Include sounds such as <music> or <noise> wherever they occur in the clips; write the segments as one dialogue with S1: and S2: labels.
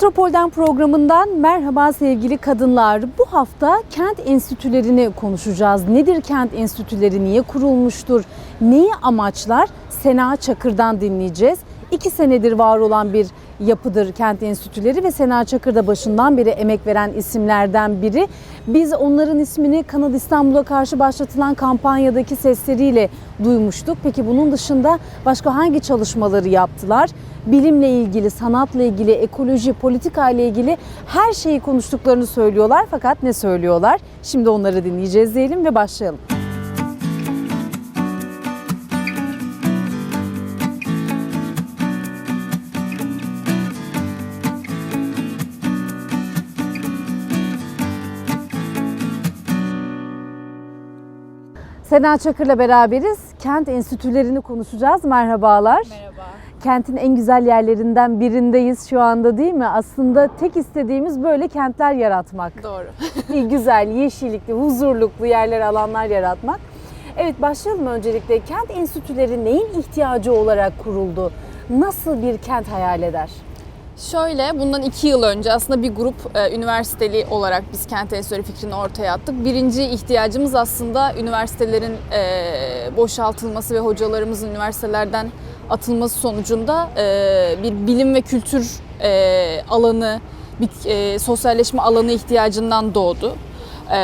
S1: Metropol'den programından merhaba sevgili kadınlar. Bu hafta kent enstitülerini konuşacağız. Nedir kent enstitüleri, niye kurulmuştur, neyi amaçlar? Sena Çakır'dan dinleyeceğiz. İki senedir var olan bir yapıdır kent enstitüleri ve Sena Çakır da başından beri emek veren isimlerden biri. Biz onların ismini Kanal İstanbul'a karşı başlatılan kampanyadaki sesleriyle duymuştuk. Peki bunun dışında başka hangi çalışmaları yaptılar? Bilimle ilgili, sanatla ilgili, ekoloji, politika ile ilgili her şeyi konuştuklarını söylüyorlar. Fakat ne söylüyorlar? Şimdi onları dinleyeceğiz diyelim ve başlayalım. Sena Çakır'la beraberiz. Kent enstitülerini konuşacağız. Merhabalar.
S2: Merhaba.
S1: Kentin en güzel yerlerinden birindeyiz şu anda değil mi? Aslında tek istediğimiz böyle kentler yaratmak.
S2: Doğru. <laughs>
S1: İyi, güzel, yeşillikli, huzurluklu yerler, alanlar yaratmak. Evet başlayalım öncelikle. Kent enstitüleri neyin ihtiyacı olarak kuruldu? Nasıl bir kent hayal eder?
S2: Şöyle, bundan iki yıl önce aslında bir grup e, üniversiteli olarak biz kent enstitüleri fikrini ortaya attık. Birinci ihtiyacımız aslında üniversitelerin e, boşaltılması ve hocalarımızın üniversitelerden atılması sonucunda e, bir bilim ve kültür e, alanı, bir e, sosyalleşme alanı ihtiyacından doğdu. E,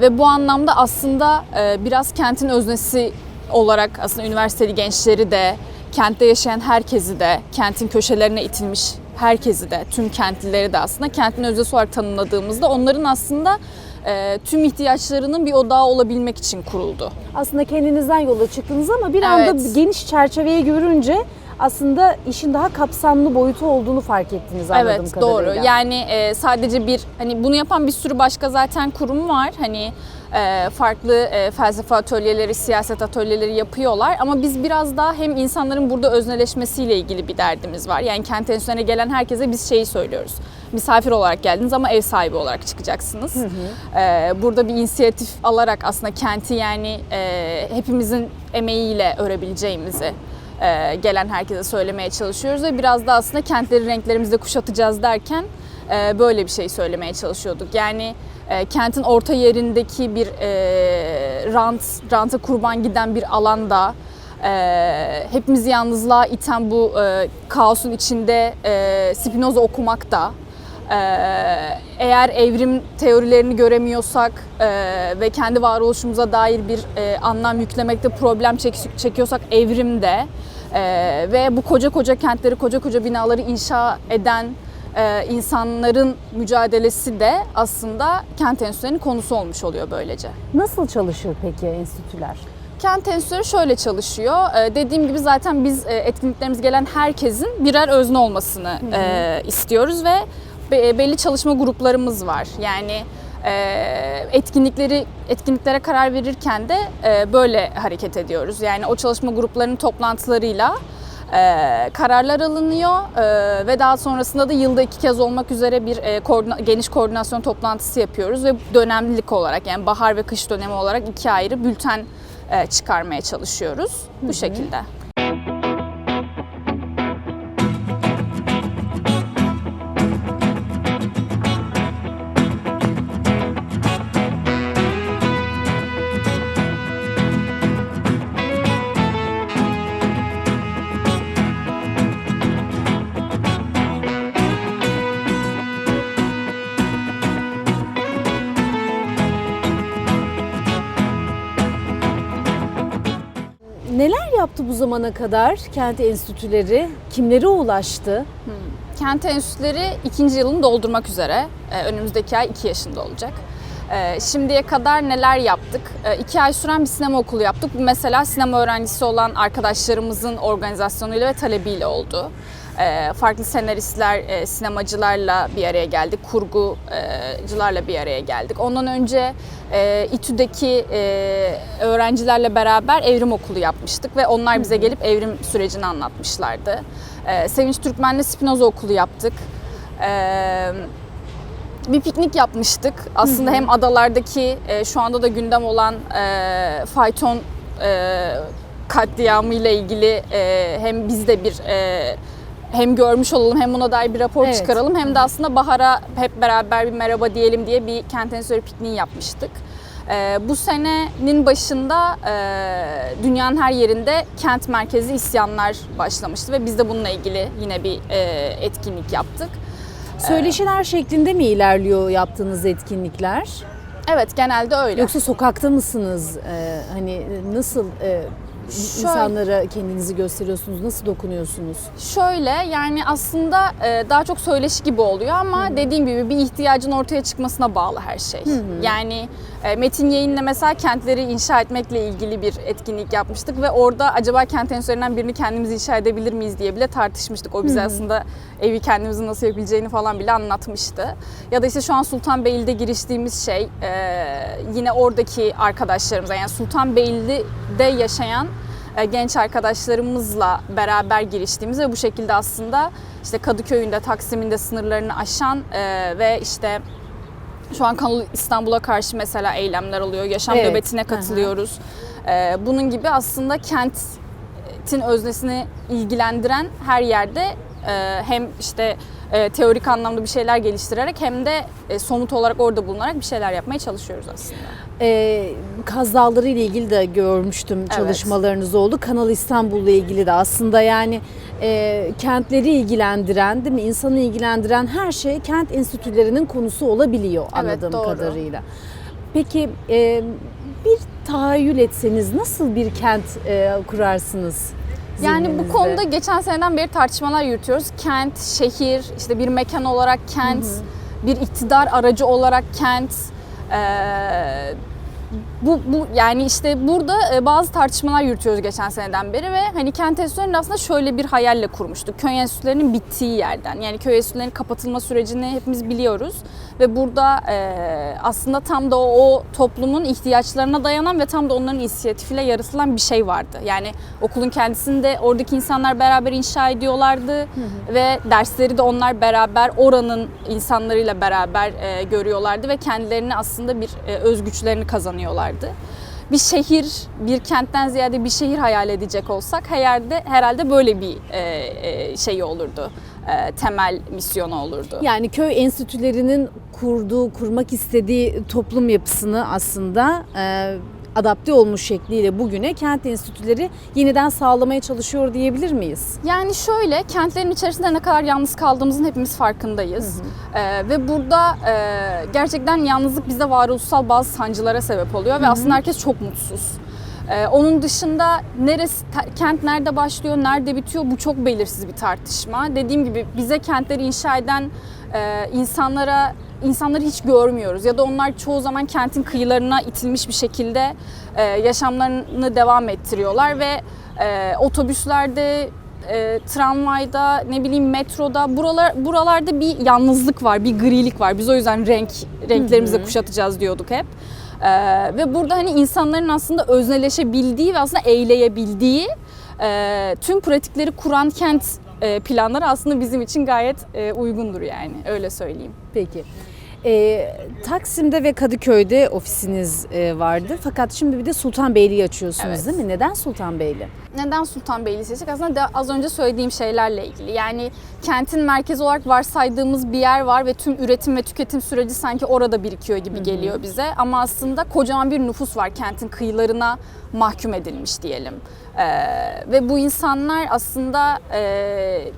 S2: ve bu anlamda aslında e, biraz kentin öznesi olarak aslında üniversiteli gençleri de, kentte yaşayan herkesi de, kentin köşelerine itilmiş herkesi de, tüm kentlileri de aslında kentin öznesi olarak tanımladığımızda onların aslında e, tüm ihtiyaçlarının bir odağı olabilmek için kuruldu.
S1: Aslında kendinizden yola çıktınız ama bir anda
S2: Evet.
S1: geniş çerçeveyi görünce aslında işin daha kapsamlı boyutu olduğunu fark ettiniz anladığım
S2: Evet
S1: kadarıyla.
S2: doğru. Yani e, sadece bir hani bunu yapan bir sürü başka zaten kurum var. Hani e, farklı e, felsefe atölyeleri, siyaset atölyeleri yapıyorlar ama biz biraz daha hem insanların burada özneleşmesiyle ilgili bir derdimiz var. Yani kent enstitülerine gelen herkese biz şeyi söylüyoruz. Misafir olarak geldiniz ama ev sahibi olarak çıkacaksınız. E, burada bir inisiyatif alarak aslında kenti yani e, hepimizin emeğiyle örebileceğimizi gelen herkese söylemeye çalışıyoruz ve biraz da aslında kentleri renklerimizle kuşatacağız derken e, böyle bir şey söylemeye çalışıyorduk. Yani e, kentin orta yerindeki bir e, rant, ranta kurban giden bir alanda e, hepimizi yalnızlığa iten bu e, kaosun içinde e, Spinoza okumak da e, eğer evrim teorilerini göremiyorsak e, ve kendi varoluşumuza dair bir e, anlam yüklemekte problem çek- çekiyorsak evrimde e, ve bu koca koca kentleri, koca koca binaları inşa eden e, insanların mücadelesi de aslında kent enstitülerinin konusu olmuş oluyor böylece.
S1: Nasıl çalışır peki enstitüler?
S2: Kent enstitüleri şöyle çalışıyor. Ee, dediğim gibi zaten biz e, etkinliklerimiz gelen herkesin birer özne olmasını e, istiyoruz ve belli çalışma gruplarımız var. Yani e, etkinlikleri etkinliklere karar verirken de e, böyle hareket ediyoruz. Yani o çalışma gruplarının toplantılarıyla e, kararlar alınıyor e, ve daha sonrasında da yılda iki kez olmak üzere bir e, koordina- geniş koordinasyon toplantısı yapıyoruz ve dönemlilik olarak yani bahar ve kış dönemi olarak iki ayrı bülten e, çıkarmaya çalışıyoruz bu şekilde.
S1: Bu zamana kadar kent enstitüleri? Kimlere ulaştı?
S2: Kent enstitüleri ikinci yılını doldurmak üzere. Ee, önümüzdeki ay iki yaşında olacak. Ee, şimdiye kadar neler yaptık? Ee, iki ay süren bir sinema okulu yaptık. Mesela sinema öğrencisi olan arkadaşlarımızın organizasyonuyla ve talebiyle oldu. Ee, farklı senaristler, e, sinemacılarla bir araya geldik, kurgucularla bir araya geldik. Ondan önce e, İTÜ'deki e, öğrencilerle beraber evrim okulu yapmıştık ve onlar bize gelip evrim sürecini anlatmışlardı. Sevinç Türkmen'le Spinoza okulu yaptık. Bir piknik yapmıştık. Aslında hem adalardaki şu anda da gündem olan fayton katliamı ile ilgili hem biz de bir hem görmüş olalım hem buna dair bir rapor
S1: Evet.
S2: çıkaralım hem de aslında bahara hep beraber bir merhaba diyelim diye bir kent enstitüleri pikniği yapmıştık. Ee, bu senenin başında e, dünyanın her yerinde kent merkezi isyanlar başlamıştı ve biz de bununla ilgili yine bir e, etkinlik yaptık.
S1: Söyleşiler şeklinde mi ilerliyor yaptığınız etkinlikler?
S2: Evet genelde öyle.
S1: Yoksa sokakta mısınız? Ee, hani nasıl e,
S2: Şöyle-
S1: insanlara kendinizi gösteriyorsunuz? Nasıl dokunuyorsunuz?
S2: Şöyle yani aslında e, daha çok söyleşi gibi oluyor ama dediğim gibi bir ihtiyacın ortaya çıkmasına bağlı her şey. Yani e, Metin Yayın'la mesela kentleri inşa etmekle ilgili bir etkinlik yapmıştık ve orada acaba kent enstitülerinden birini kendimiz inşa edebilir miyiz diye bile tartışmıştık. O bize aslında evi kendimizin nasıl yapabileceğini falan bile anlatmıştı. Ya da işte şu an Sultanbeyli'de giriştiğimiz şey e, yine oradaki arkadaşlarımıza yani Sultanbeyli'de yaşayan genç arkadaşlarımızla beraber giriştiğimiz ve bu şekilde aslında işte Kadıköy'ünde, Taksim'inde sınırlarını aşan e, ve işte şu an Kanal İstanbul'a karşı mesela eylemler oluyor. Yaşam
S1: Evet.
S2: nöbetine katılıyoruz. E, bunun gibi aslında kentin öznesini ilgilendiren her yerde e, hem işte e, teorik anlamda bir şeyler geliştirerek hem de e, somut olarak orada bulunarak bir şeyler yapmaya çalışıyoruz aslında.
S1: Ee, Kaz Dağları ile ilgili de görmüştüm çalışmalarınız oldu. Kanal İstanbul'la ilgili de aslında yani e, kentleri ilgilendiren değil mi? İnsanı ilgilendiren her şey kent enstitülerinin konusu olabiliyor
S2: Evet,
S1: anladığım
S2: doğru.
S1: kadarıyla. Peki e, bir tahayyül etseniz nasıl bir kent e, kurarsınız?
S2: Yani bu konuda geçen seneden beri tartışmalar yürütüyoruz. Kent, şehir, işte bir mekan olarak kent, bir iktidar aracı olarak kent. Ee, bu, bu yani işte burada e, bazı tartışmalar yürütüyoruz geçen seneden beri ve hani kent enstitülerini aslında şöyle bir hayalle kurmuştuk. Köy enstitülerinin bittiği yerden. Yani köy enstitülerinin kapatılma sürecini hepimiz biliyoruz ve burada e, aslında tam da o, o toplumun ihtiyaçlarına dayanan ve tam da onların inisiyatifiyle yaratılan bir şey vardı. Yani okulun kendisinde oradaki insanlar beraber inşa ediyorlardı ve dersleri de onlar beraber oranın insanlarıyla beraber e, görüyorlardı ve kendilerini aslında bir e, özgüçlerini kazanıyorlardı. Bir şehir, bir kentten ziyade bir şehir hayal edecek olsak herhalde herhalde böyle bir e, e, şey olurdu. E, temel misyonu olurdu.
S1: Yani köy enstitülerinin kurduğu, kurmak istediği toplum yapısını aslında e, adapte olmuş şekliyle bugüne kent enstitüleri yeniden sağlamaya çalışıyor diyebilir miyiz?
S2: Yani şöyle, kentlerin içerisinde ne kadar yalnız kaldığımızın hepimiz farkındayız. Ee, ve burada e, gerçekten yalnızlık bize varoluşsal bazı sancılara sebep oluyor ve aslında herkes çok mutsuz. Ee, onun dışında neresi kent nerede başlıyor, nerede bitiyor bu çok belirsiz bir tartışma. Dediğim gibi bize kentleri inşa eden e, insanlara insanları hiç görmüyoruz ya da onlar çoğu zaman kentin kıyılarına itilmiş bir şekilde e, yaşamlarını devam ettiriyorlar ve e, otobüslerde e, tramvayda, ne bileyim metroda buralar buralarda bir yalnızlık var, bir grilik var. Biz o yüzden renk renklerimizle kuşatacağız diyorduk hep. E, ve burada hani insanların aslında özneleşebildiği ve aslında eyleyebildiği e, tüm pratikleri kuran kent e, planları aslında bizim için gayet e, uygundur yani öyle söyleyeyim.
S1: Peki. E, Taksim'de ve Kadıköy'de ofisiniz e, vardı. Fakat şimdi bir de Sultanbeyli'yi açıyorsunuz
S2: Evet.
S1: değil mi? Neden Sultanbeyli?
S2: Neden Sultanbeyli seçtik? Aslında de az önce söylediğim şeylerle ilgili. Yani kentin merkezi olarak varsaydığımız bir yer var ve tüm üretim ve tüketim süreci sanki orada birikiyor gibi geliyor bize. Ama aslında kocaman bir nüfus var kentin kıyılarına mahkum edilmiş diyelim. Ee, ve bu insanlar aslında e,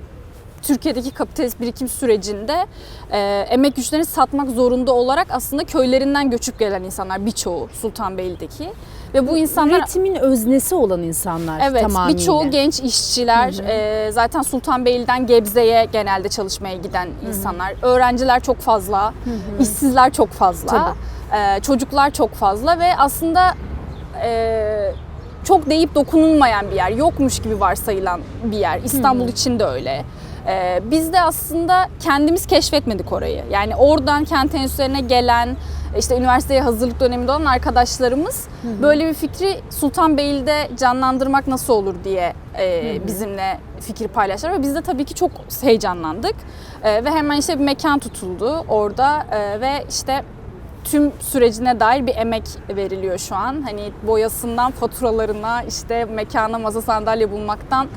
S2: Türkiye'deki kapitalist birikim sürecinde e, emek güçlerini satmak zorunda olarak aslında köylerinden göçüp gelen insanlar birçoğu Sultanbeyli'deki. Ve bu insanlar
S1: Üretimin öznesi olan insanlar
S2: Evet,
S1: tamamıyla.
S2: birçoğu genç işçiler, e, zaten Sultanbeyli'den Gebze'ye genelde çalışmaya giden insanlar. Öğrenciler çok fazla, işsizler çok fazla, e, çocuklar çok fazla ve aslında e, çok deyip dokunulmayan bir yer, yokmuş gibi varsayılan bir yer. İstanbul için de öyle. E, biz de aslında kendimiz keşfetmedik orayı. Yani oradan kent enstitülerine gelen, işte üniversiteye hazırlık döneminde olan arkadaşlarımız böyle bir fikri Sultanbeyli'de canlandırmak nasıl olur diye e, bizimle fikir paylaştılar ve biz de tabii ki çok heyecanlandık E, ve hemen işte bir mekan tutuldu orada e, ve işte tüm sürecine dair bir emek veriliyor şu an. Hani boyasından faturalarına işte mekana masa sandalye bulmaktan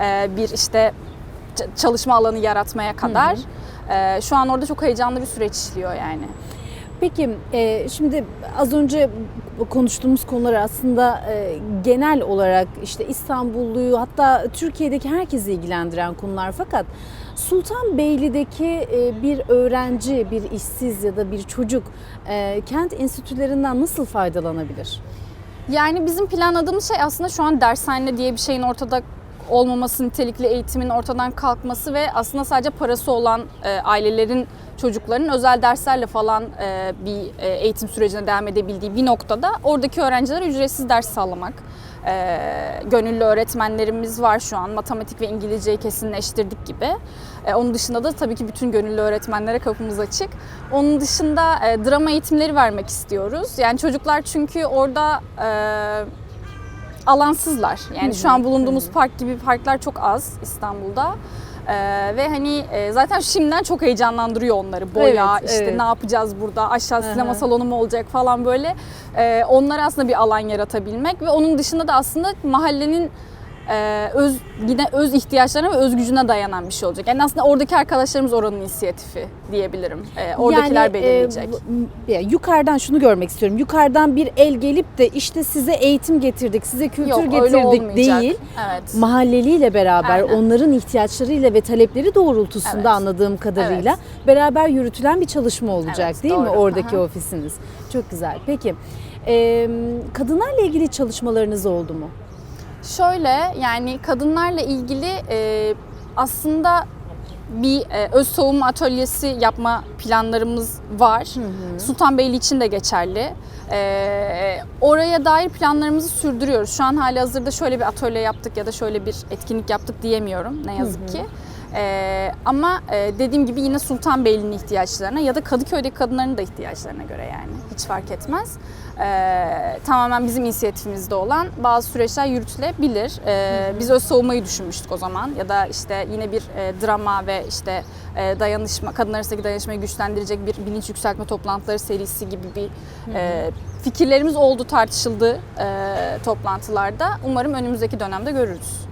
S2: e, bir işte çalışma alanı yaratmaya kadar. E, şu an orada çok heyecanlı bir süreç işliyor yani.
S1: Peki e, şimdi az önce konuştuğumuz konular aslında e, genel olarak işte İstanbulluyu hatta Türkiye'deki herkesi ilgilendiren konular fakat Sultanbeyli'deki e, bir öğrenci, bir işsiz ya da bir çocuk e, kent enstitülerinden nasıl faydalanabilir?
S2: Yani bizim planladığımız şey aslında şu an dershane diye bir şeyin ortada olmaması, nitelikli eğitimin ortadan kalkması ve aslında sadece parası olan e, ailelerin çocukların özel derslerle falan e, bir e, eğitim sürecine devam edebildiği bir noktada oradaki öğrencilere ücretsiz ders sağlamak. E, gönüllü öğretmenlerimiz var şu an. Matematik ve İngilizceyi kesinleştirdik gibi. E, onun dışında da tabii ki bütün gönüllü öğretmenlere kapımız açık. Onun dışında e, drama eğitimleri vermek istiyoruz. Yani çocuklar çünkü orada e, alansızlar. Yani şu an bulunduğumuz park gibi parklar çok az İstanbul'da. Ee, ve hani e, zaten şimdiden çok heyecanlandırıyor onları. Boya,
S1: Evet,
S2: işte
S1: evet.
S2: ne yapacağız burada, aşağı sinema salonu mu olacak falan böyle. Ee, onlara aslında bir alan yaratabilmek ve onun dışında da aslında mahallenin e, öz yine öz ihtiyaçlarına ve öz gücüne dayanan bir şey olacak. Yani aslında oradaki arkadaşlarımız oranın inisiyatifi diyebilirim. Ee, oradakiler
S1: Yani, e,
S2: belirleyecek.
S1: ya yukarıdan şunu görmek istiyorum. Yukarıdan bir el gelip de işte size eğitim getirdik, size kültür
S2: Yok
S1: getirdik değil.
S2: Evet.
S1: mahalleliyle beraber
S2: Aynen.
S1: onların ihtiyaçlarıyla ve talepleri doğrultusunda
S2: Evet.
S1: anladığım kadarıyla beraber yürütülen bir çalışma olacak
S2: Evet,
S1: değil mi
S2: doğru.
S1: oradaki
S2: Aha.
S1: ofisiniz? Çok güzel. Peki e, kadınlarla ilgili çalışmalarınız oldu mu?
S2: Şöyle yani kadınlarla ilgili e, aslında bir e, öz savunma atölyesi yapma planlarımız var. Sultanbeyli için de geçerli. E, oraya dair planlarımızı sürdürüyoruz. Şu an hali hazırda şöyle bir atölye yaptık ya da şöyle bir etkinlik yaptık diyemiyorum ne yazık ki. E, ama e, dediğim gibi yine Sultanbeyli'nin ihtiyaçlarına ya da Kadıköy'deki kadınların da ihtiyaçlarına göre yani hiç fark etmez. E, tamamen bizim inisiyatifimizde olan bazı süreçler yürütülebilir. E, biz öz savunmayı düşünmüştük o zaman ya da işte yine bir e, drama ve işte e, dayanışma, kadın arasındaki dayanışmayı güçlendirecek bir bilinç yükseltme toplantıları serisi gibi bir e, fikirlerimiz oldu, tartışıldı e, toplantılarda. Umarım önümüzdeki dönemde görürüz.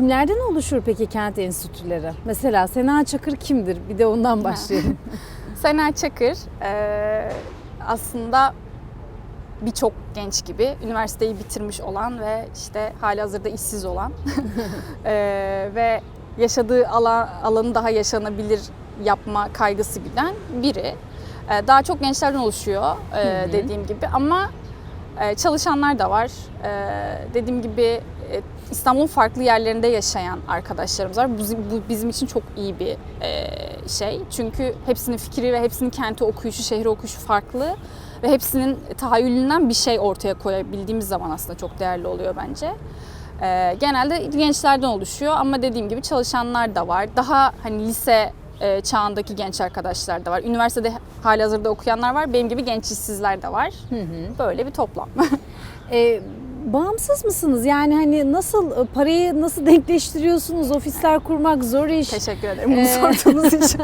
S1: Kimlerden oluşur peki kent enstitüleri? Mesela Sena Çakır kimdir? Bir de ondan başlayalım. <laughs> <laughs>
S2: Sena Çakır e, aslında birçok genç gibi üniversiteyi bitirmiş olan ve işte hali hazırda işsiz olan <laughs> e, ve yaşadığı alan, alanı daha yaşanabilir yapma kaygısı güden biri. E, daha çok gençlerden oluşuyor e, dediğim gibi ama e, çalışanlar da var. E, dediğim gibi İstanbul'un farklı yerlerinde yaşayan arkadaşlarımız var. Bu, bu bizim için çok iyi bir e, şey. Çünkü hepsinin fikri ve hepsinin kenti okuyuşu, şehri okuyuşu farklı. Ve hepsinin tahayyülünden bir şey ortaya koyabildiğimiz zaman aslında çok değerli oluyor bence. E, genelde gençlerden oluşuyor ama dediğim gibi çalışanlar da var. Daha hani lise e, çağındaki genç arkadaşlar da var. Üniversitede halihazırda okuyanlar var. Benim gibi genç işsizler de var. Böyle bir toplam. <laughs>
S1: E, bağımsız mısınız? Yani hani nasıl e, parayı nasıl denkleştiriyorsunuz? Ofisler kurmak zor iş.
S2: Teşekkür ederim bunu
S1: Ee,
S2: sorduğunuz <laughs> için.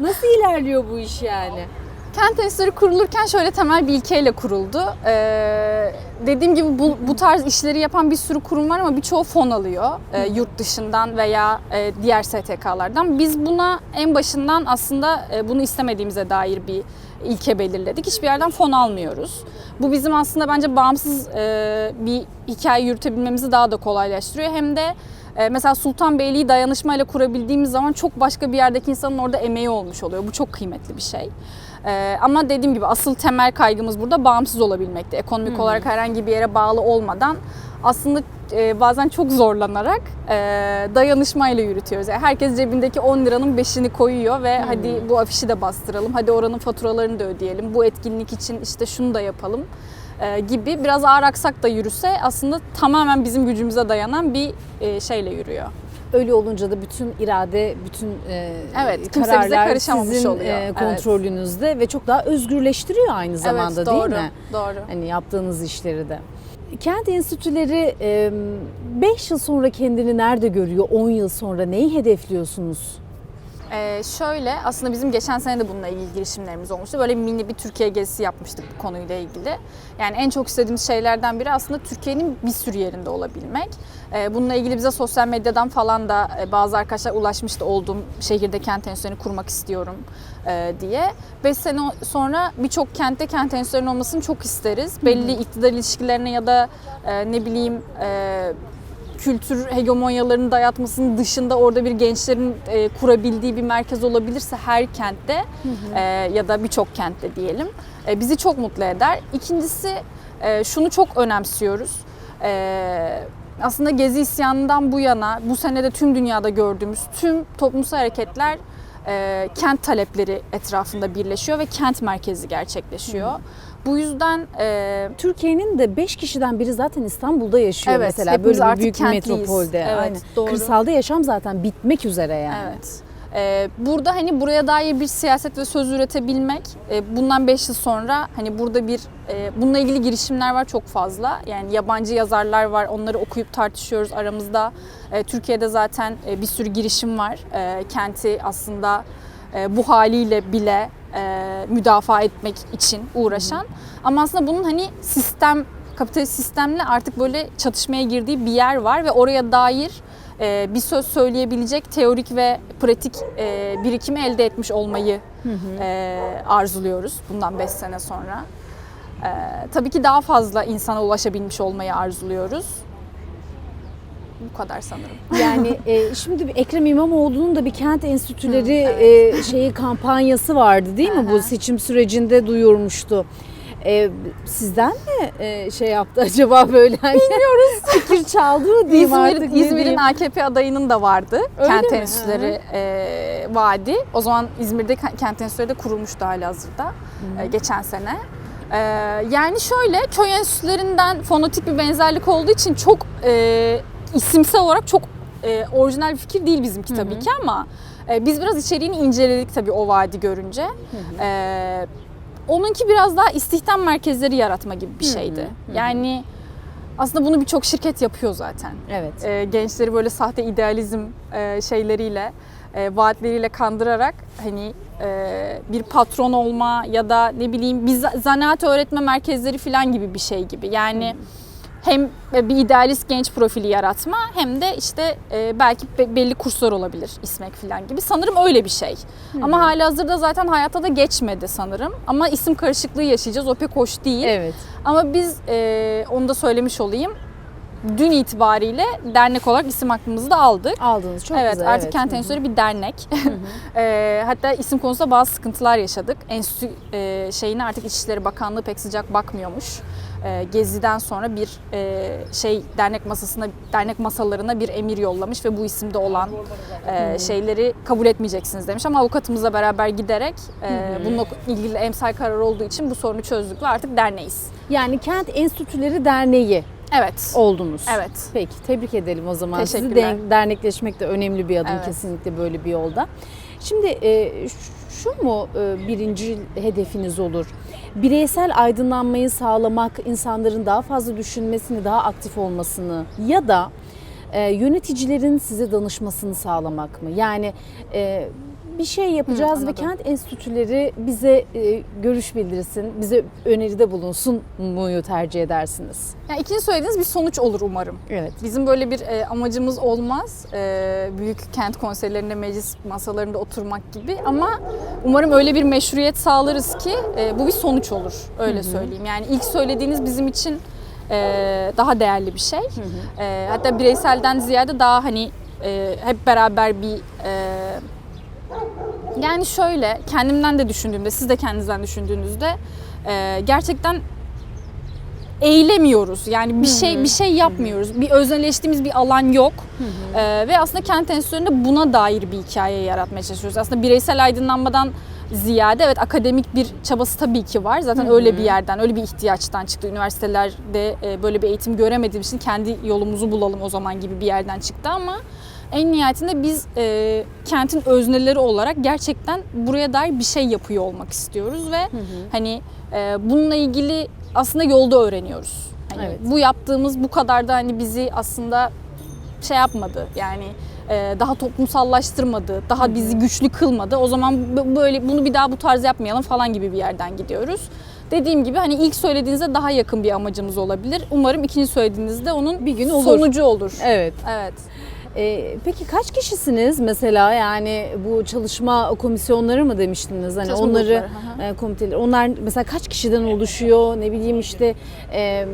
S1: Nasıl ilerliyor bu iş yani?
S2: Kent Enstitüsü kurulurken şöyle temel bir ilkeyle kuruldu. Ee, dediğim gibi bu, bu tarz işleri yapan bir sürü kurum var ama birçoğu fon alıyor. Ee, yurt dışından veya e, diğer STK'lardan. Biz buna en başından aslında e, bunu istemediğimize dair bir ilke belirledik. Hiçbir yerden fon almıyoruz. Bu bizim aslında bence bağımsız e, bir hikaye yürütebilmemizi daha da kolaylaştırıyor. Hem de e, mesela Sultanbeyli'yi dayanışmayla kurabildiğimiz zaman çok başka bir yerdeki insanın orada emeği olmuş oluyor. Bu çok kıymetli bir şey. Ee, ama dediğim gibi asıl temel kaygımız burada bağımsız olabilmekte. Ekonomik olarak herhangi bir yere bağlı olmadan aslında e, bazen çok zorlanarak e, dayanışmayla yürütüyoruz. Yani herkes cebindeki 10 liranın 5'ini koyuyor ve hadi bu afişi de bastıralım, hadi oranın faturalarını da ödeyelim, bu etkinlik için işte şunu da yapalım e, gibi biraz ağır aksak da yürüse aslında tamamen bizim gücümüze dayanan bir e, şeyle yürüyor.
S1: Öyle olunca da bütün irade, bütün e,
S2: Evet,
S1: kararlar sizin
S2: oluyor.
S1: e,
S2: Evet.
S1: kontrolünüzde ve çok daha özgürleştiriyor aynı zamanda
S2: evet, doğru,
S1: değil mi?
S2: Doğru.
S1: Hani yaptığınız işleri de. Kent enstitüleri 5 yıl sonra kendini nerede görüyor? 10 yıl sonra neyi hedefliyorsunuz?
S2: Ee, şöyle aslında bizim geçen sene de bununla ilgili girişimlerimiz olmuştu. Böyle mini bir Türkiye gezisi yapmıştık bu konuyla ilgili. Yani en çok istediğimiz şeylerden biri aslında Türkiye'nin bir sürü yerinde olabilmek. Ee, bununla ilgili bize sosyal medyadan falan da e, bazı arkadaşlar ulaşmıştı olduğum şehirde kent enstitülerini kurmak istiyorum e, diye. 5 sene sonra birçok kentte kent enstitülerinin olmasını çok isteriz. Belli iktidar ilişkilerine ya da e, ne bileyim e, kültür hegemonyalarını dayatmasının dışında orada bir gençlerin e, kurabildiği bir merkez olabilirse her kentte e, ya da birçok kentte diyelim e, bizi çok mutlu eder. İkincisi e, şunu çok önemsiyoruz. E, aslında Gezi isyanından bu yana bu senede tüm dünyada gördüğümüz tüm toplumsal hareketler e, kent talepleri etrafında birleşiyor ve kent merkezi gerçekleşiyor. Bu yüzden e,
S1: Türkiye'nin de 5 kişiden biri zaten İstanbul'da yaşıyor
S2: Evet,
S1: mesela böyle
S2: artık
S1: büyük bir
S2: kentliyiz.
S1: metropolde.
S2: Evet,
S1: Aynen.
S2: doğru.
S1: Kırsalda yaşam zaten bitmek üzere yani.
S2: Evet. Ee, burada hani buraya dair bir siyaset ve söz üretebilmek, e, bundan 5 yıl sonra hani burada bir e, bununla ilgili girişimler var çok fazla. Yani yabancı yazarlar var, onları okuyup tartışıyoruz aramızda. E, Türkiye'de zaten e, bir sürü girişim var. E, kenti aslında e, bu haliyle bile e, müdafaa etmek için uğraşan. Ama aslında bunun hani sistem kapitalist sistemle artık böyle çatışmaya girdiği bir yer var ve oraya dair e, bir söz söyleyebilecek teorik ve pratik e, birikimi elde etmiş olmayı e, arzuluyoruz bundan 5 sene sonra. E, tabii ki daha fazla insana ulaşabilmiş olmayı arzuluyoruz. Bu kadar sanırım.
S1: Yani e, şimdi Ekrem İmamoğlu'nun da bir kent enstitüleri
S2: Hı,
S1: e, şeyi kampanyası vardı değil mi? Bu
S2: Aha.
S1: seçim sürecinde duyurmuştu. E, sizden mi e, şey yaptı <laughs> acaba böyle Bilmiyoruz. <laughs> fikir çaldı mı diyeyim
S2: İzmir,
S1: artık
S2: İzmir'in? AKP adayının da vardı.
S1: Öyle
S2: kent
S1: mi?
S2: enstitüleri e, vaadi. O zaman İzmir'de ke- kent enstitüleri de kurulmuştu hali hazırda e, geçen sene. E, yani şöyle köy enstitülerinden fonotik bir benzerlik olduğu için çok e, isimsel olarak çok e, orijinal bir fikir değil bizimki tabii ki ama e, biz biraz içeriğini inceledik tabii o vaadi görünce. E, onunki biraz daha istihdam merkezleri yaratma gibi bir şeydi. Yani aslında bunu birçok şirket yapıyor zaten
S1: Evet.
S2: e, gençleri böyle sahte idealizm e, şeyleriyle, e, vaatleriyle kandırarak hani e, bir patron olma ya da ne bileyim bir za- zanaat öğretme merkezleri falan gibi bir şey gibi. Yani hem bir idealist genç profili yaratma hem de işte e, belki be- belli kurslar olabilir ismek falan gibi. Sanırım öyle bir şey. Ama hali hazırda zaten hayata da geçmedi sanırım. Ama isim karışıklığı yaşayacağız. O pek hoş değil.
S1: Evet.
S2: Ama biz e, onu da söylemiş olayım. Dün itibariyle dernek olarak isim hakkımızı da aldık.
S1: Aldınız çok
S2: evet
S1: güzel.
S2: artık
S1: evet.
S2: Kent. Enstitüleri bir dernek. <laughs> E, hatta isim konusunda bazı sıkıntılar yaşadık. Enstitü e, şeyine artık İçişleri Bakanlığı pek sıcak bakmıyormuş. E, Gezi'den sonra bir e, şey dernek masasına dernek masalarına bir emir yollamış ve bu isimde olan e, şeyleri kabul etmeyeceksiniz demiş ama avukatımızla beraber giderek e, bununla ilgili emsal karar olduğu için bu sorunu çözdük ve artık derneğiz.
S1: Yani Kent Enstitüleri Derneği
S2: Evet.
S1: oldunuz.
S2: Evet.
S1: Peki tebrik edelim o zaman sizi.
S2: Teşekkürler.
S1: Den- dernekleşmek de önemli bir adım
S2: Evet.
S1: kesinlikle böyle bir yolda. Şimdi e, ş- şu mu e, birinci hedefiniz olur? Bireysel aydınlanmayı sağlamak, insanların daha fazla düşünmesini, daha aktif olmasını ya da e, yöneticilerin size danışmasını sağlamak mı? Yani e, bir şey yapacağız ve
S2: anladım.
S1: kent enstitüleri bize e, görüş bildirsin, bize öneride bulunsun muyu tercih edersiniz?
S2: Yani ikinci söylediğiniz bir sonuç olur umarım.
S1: Evet.
S2: Bizim böyle bir e, amacımız olmaz. E, büyük kent konseylerinde, meclis masalarında oturmak gibi ama umarım öyle bir meşruiyet sağlarız ki e, bu bir sonuç olur. Öyle söyleyeyim. Yani ilk söylediğiniz bizim için e, daha değerli bir şey. E, hatta bireyselden ziyade daha hani e, hep beraber bir e, yani şöyle kendimden de düşündüğümde, siz de kendinizden düşündüğünüzde e, gerçekten eğlemiyoruz. Yani bir şey bir şey yapmıyoruz. Bir özneleştiğimiz bir alan yok. Ee, ve aslında kent enstitülerinde buna dair bir hikaye yaratmaya çalışıyoruz. Aslında bireysel aydınlanmadan ziyade evet akademik bir çabası tabii ki var. Zaten öyle bir yerden, öyle bir ihtiyaçtan çıktı. Üniversitelerde e, böyle bir eğitim göremediğim için kendi yolumuzu bulalım o zaman gibi bir yerden çıktı ama en nihayetinde biz e, kentin özneleri olarak gerçekten buraya dair bir şey yapıyor olmak istiyoruz ve hani e, bununla ilgili aslında yolda öğreniyoruz. Hani
S1: Evet.
S2: Bu yaptığımız bu kadar da hani bizi aslında şey yapmadı yani e, daha toplumsallaştırmadı, daha bizi güçlü kılmadı. O zaman böyle bunu bir daha bu tarz yapmayalım falan gibi bir yerden gidiyoruz. Dediğim gibi hani ilk söylediğinizde daha yakın bir amacımız olabilir. Umarım ikinci söylediğinizde onun
S1: Bir gün olur.
S2: sonucu olur.
S1: Evet.
S2: Evet.
S1: Ee, peki kaç kişisiniz mesela yani bu çalışma komisyonları mı demiştiniz hani
S2: Çalışma
S1: onları
S2: grupları,
S1: e, komiteler onlar mesela kaç kişiden oluşuyor ne bileyim işte e,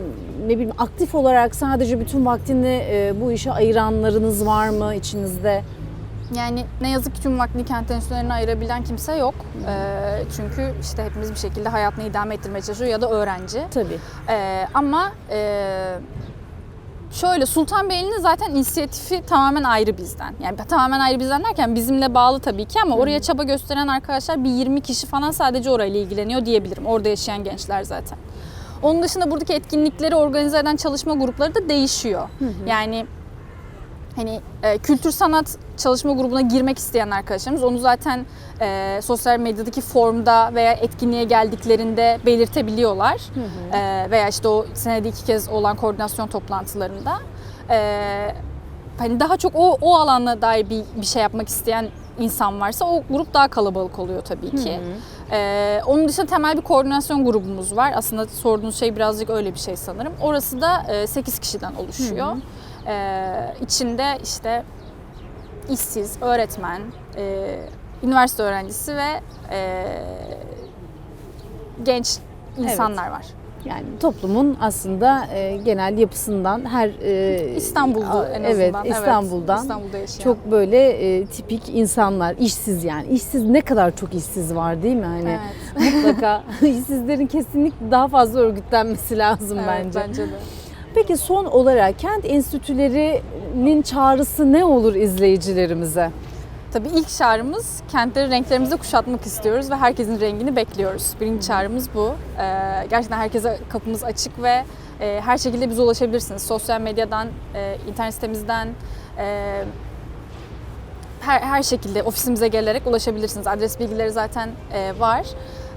S1: ne bileyim aktif olarak sadece bütün vaktini e, bu işe ayıranlarınız var mı içinizde?
S2: Yani ne yazık ki tüm vaktini kent enstitülerine ayırabilen kimse yok. Ee, çünkü işte hepimiz bir şekilde hayatını idame ettirmeye çalışıyor ya da öğrenci.
S1: Tabii.
S2: Ee, ama e, şöyle Sultanbeyli'nin zaten inisiyatifi tamamen ayrı bizden. Yani tamamen ayrı bizden derken bizimle bağlı tabii ki ama oraya çaba gösteren arkadaşlar bir 20 kişi falan sadece orayla ilgileniyor diyebilirim. Orada yaşayan gençler zaten. Onun dışında buradaki etkinlikleri organize eden çalışma grupları da değişiyor. Yani hani e, kültür sanat çalışma grubuna girmek isteyen arkadaşlarımız onu zaten e, sosyal medyadaki formda veya etkinliğe geldiklerinde belirtebiliyorlar. E, veya işte o senede iki kez olan koordinasyon toplantılarında. E, hani daha çok o o alana dair bir, bir şey yapmak isteyen insan varsa o grup daha kalabalık oluyor tabii ki. Ee, onun dışında temel bir koordinasyon grubumuz var. Aslında sorduğunuz şey birazcık öyle bir şey sanırım. Orası da e, 8 kişiden oluşuyor. Ee, içinde işte işsiz, öğretmen, e, üniversite öğrencisi ve e, genç insanlar var.
S1: Yani toplumun aslında e, genel yapısından her e,
S2: İstanbul'da en
S1: evet,
S2: azından.
S1: İstanbul'dan
S2: İstanbul'da yaşayan.
S1: çok böyle e, tipik insanlar, işsiz yani. İşsiz ne kadar çok işsiz var değil mi? Hani
S2: Evet.
S1: mutlaka <laughs> işsizlerin kesinlikle daha fazla örgütlenmesi lazım
S2: Evet,
S1: bence.
S2: bence de.
S1: Peki son olarak kent enstitülerinin çağrısı ne olur izleyicilerimize?
S2: Tabii ilk çağrımız kentleri renklerimizle kuşatmak istiyoruz ve herkesin rengini bekliyoruz. Birinci çağrımız bu. Ee, gerçekten herkese kapımız açık ve e, her şekilde bize ulaşabilirsiniz. Sosyal medyadan, e, internet sitemizden, e, her, her şekilde ofisimize gelerek ulaşabilirsiniz. Adres bilgileri zaten e, var.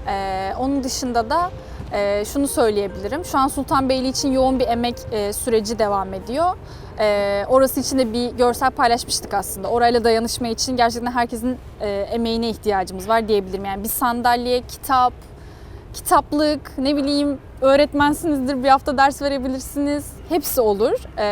S2: E, onun dışında da e, şunu söyleyebilirim. Şu an Sultanbeyli için yoğun bir emek e, süreci devam ediyor. E, orası için de bir görsel paylaşmıştık aslında. Orayla dayanışma için gerçekten herkesin e, emeğine ihtiyacımız var diyebilirim. Yani bir sandalye, kitap, kitaplık, ne bileyim öğretmensinizdir bir hafta ders verebilirsiniz. Hepsi olur. Ee,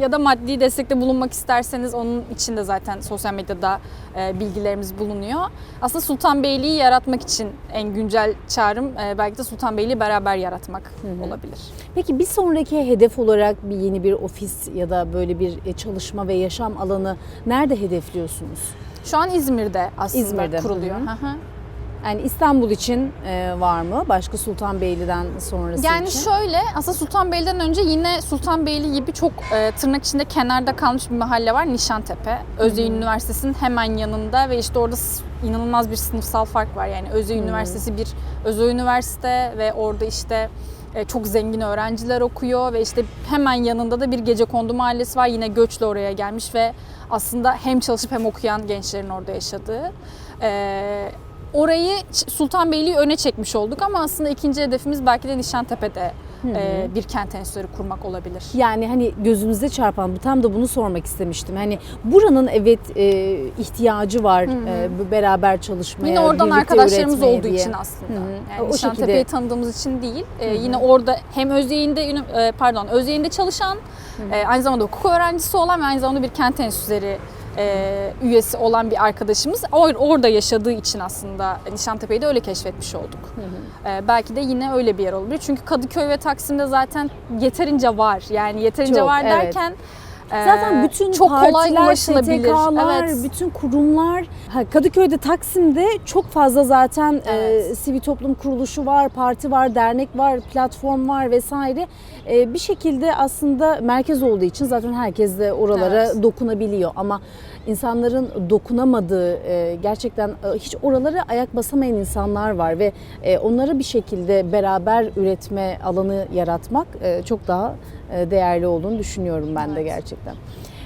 S2: ya da maddi destekte bulunmak isterseniz onun için de zaten sosyal medyada e, bilgilerimiz bulunuyor. Aslında Sultanbeyli'yi yaratmak için en güncel çağrım e, belki de Sultanbeyli'yi beraber yaratmak olabilir.
S1: Peki bir sonraki hedef olarak bir yeni bir ofis ya da böyle bir e, çalışma ve yaşam alanı nerede hedefliyorsunuz?
S2: Şu an İzmir'de aslında
S1: İzmir'de,
S2: kuruluyor.
S1: hı hı. Yani İstanbul için e, var mı? Başka Sultanbeyli'den sonrası
S2: Yani
S1: için?
S2: şöyle aslında Sultanbeyli'den önce yine Sultanbeyli gibi çok e, tırnak içinde kenarda kalmış bir mahalle var Nişantepe. Özyeğin Üniversitesi'nin hemen yanında ve işte orada inanılmaz bir sınıfsal fark var. Yani Özyeğin Üniversitesi bir özel üniversite ve orada işte e, çok zengin öğrenciler okuyor ve işte hemen yanında da bir gece kondu mahallesi var. Yine göçle oraya gelmiş ve aslında hem çalışıp hem okuyan gençlerin orada yaşadığı. E, orayı Sultanbeyli'yi öne çekmiş olduk ama aslında ikinci hedefimiz belki de Nişantepe'de e, bir kent enstitüleri kurmak olabilir.
S1: Yani hani gözünüze çarpan, tam da bunu sormak istemiştim. Hani buranın evet e, ihtiyacı var e, bu beraber çalışmaya,
S2: Yine oradan arkadaşlarımız olduğu
S1: diye.
S2: için aslında.
S1: Hı hı.
S2: Yani
S1: O
S2: Nişantepe'yi
S1: şekilde.
S2: tanıdığımız için değil. e, yine orada hem Özyeğin'de pardon Özyeğin'de çalışan, e, aynı zamanda hukuk öğrencisi olan ve aynı zamanda bir kent enstitüleri e, üyesi olan bir arkadaşımız or- orada yaşadığı için aslında Nişantepe'yi de öyle keşfetmiş olduk. E, belki de yine öyle bir yer olabilir. Çünkü Kadıköy ve Taksim'de zaten yeterince var. Yani yeterince
S1: Çok,
S2: var
S1: evet.
S2: derken Ee,
S1: Zaten bütün
S2: çok
S1: partiler. STK'lar,
S2: Evet.
S1: bütün kurumlar, Kadıköy'de, Taksim'de çok fazla zaten e,
S2: Evet.
S1: sivil toplum kuruluşu var, parti var, dernek var, platform var vesaire. E, bir şekilde aslında merkez olduğu için zaten herkes de oralara
S2: Evet.
S1: dokunabiliyor ama insanların dokunamadığı e, gerçekten e, hiç oralara ayak basamayan insanlar var ve e, onları bir şekilde beraber üretme alanı yaratmak çok daha değerli olduğunu düşünüyorum ben de
S2: Evet.
S1: gerçekten.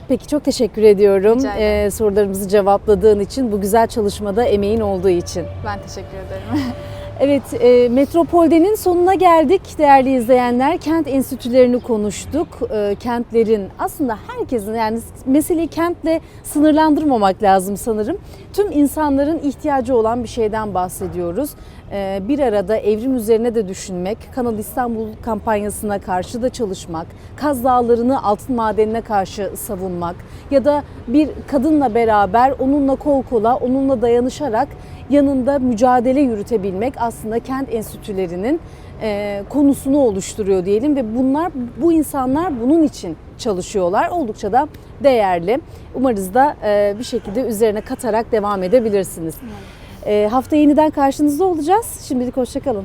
S1: Peki çok teşekkür ediyorum
S2: Rica ederim.
S1: e, sorularımızı cevapladığın için, bu güzel çalışmada emeğin olduğu için.
S2: Ben teşekkür ederim. <laughs>
S1: Evet, e, Metropol'denin sonuna geldik değerli izleyenler. Kent enstitülerini konuştuk. E, kentlerin aslında herkesin yani meseleyi kentle sınırlandırmamak lazım sanırım. Tüm insanların ihtiyacı olan bir şeyden bahsediyoruz. E, bir arada evrim üzerine de düşünmek, Kanal İstanbul kampanyasına karşı da çalışmak, Kaz Dağları'nı altın madenine karşı savunmak ya da bir kadınla beraber onunla kol kola, onunla dayanışarak yanında mücadele yürütebilmek aslında kent enstitülerinin e, konusunu oluşturuyor diyelim ve bunlar bu insanlar bunun için çalışıyorlar. Oldukça da değerli. Umarız da e, bir şekilde üzerine katarak devam edebilirsiniz. E, hafta yeniden karşınızda olacağız. Şimdilik hoşçakalın.